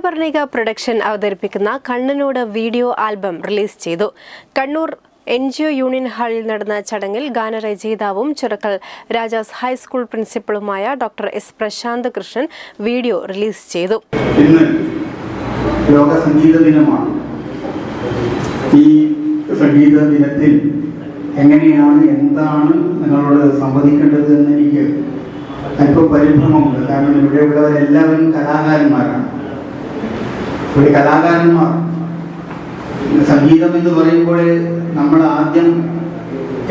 സൗരഭർണിക production അവതരിപ്പിക്കുന്ന കണ്ണനോട് video album release ചെയ്തു. Kannur N G O union ഹാളിൽ നടന്ന ചടങ്ങിൽ ഗാനരചയിതാവും Churakkal Rajas high school പ്രിൻസിപ്പളുമായ doctor S Prashanth Krishnan video release ചെയ്തു. ഇന്ന് ലോക സംഗീത ദിനമാണ്. ഈ സംഗീത ദിനത്തിൽ എങ്ങനെയാണ് എന്താണ് നിങ്ങളോട് സംവദിക്കേണ്ടത് എന്ന് എനിക്ക് അല്പം പരിഭ്രമമുണ്ട്. കാരണം ഇവിടെയുള്ളവരെല്ലാവരും കലാകാരന്മാരാണ്. ഇവിടെ കലാകാരന്മാർ. സംഗീതം എന്ന് പറയുമ്പോൾ നമ്മൾ ആദ്യം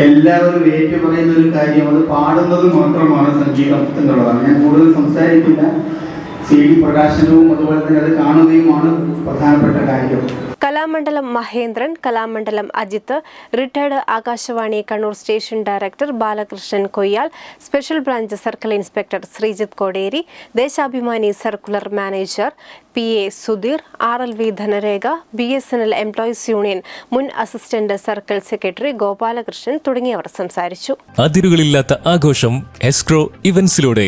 എല്ലാവരും ഏറ്റു പറയുന്ന ഒരു കാര്യം അത് പാടുന്നത് മാത്രമാണ് സംഗീതം എന്നുള്ളതാണ്. ഞാൻ കൂടുതൽ സംസാരിക്കില്ല സി ഡി പ്രകാശനവും അതുപോലെ തന്നെ അത് കാണുകയുമാണ് പ്രധാനപ്പെട്ട കാര്യം. Kalamandalam Mahendran Kalamandalam Ajith retired Akashvani Kannur station director Balakrishnan Koyyal special branch circle inspector Sreejith Koderi Deshabhimani circular manager P A Sudheer R L V Dhanarekha B S N L employees union മുൻ assistant circle secretary Gopalakrishnan തുടങ്ങിയവർ സംസാരിച്ചു. അതിരുകളില്ലാത്ത ആഘോഷം escrow ഇവന്റ്സിലൂടെ.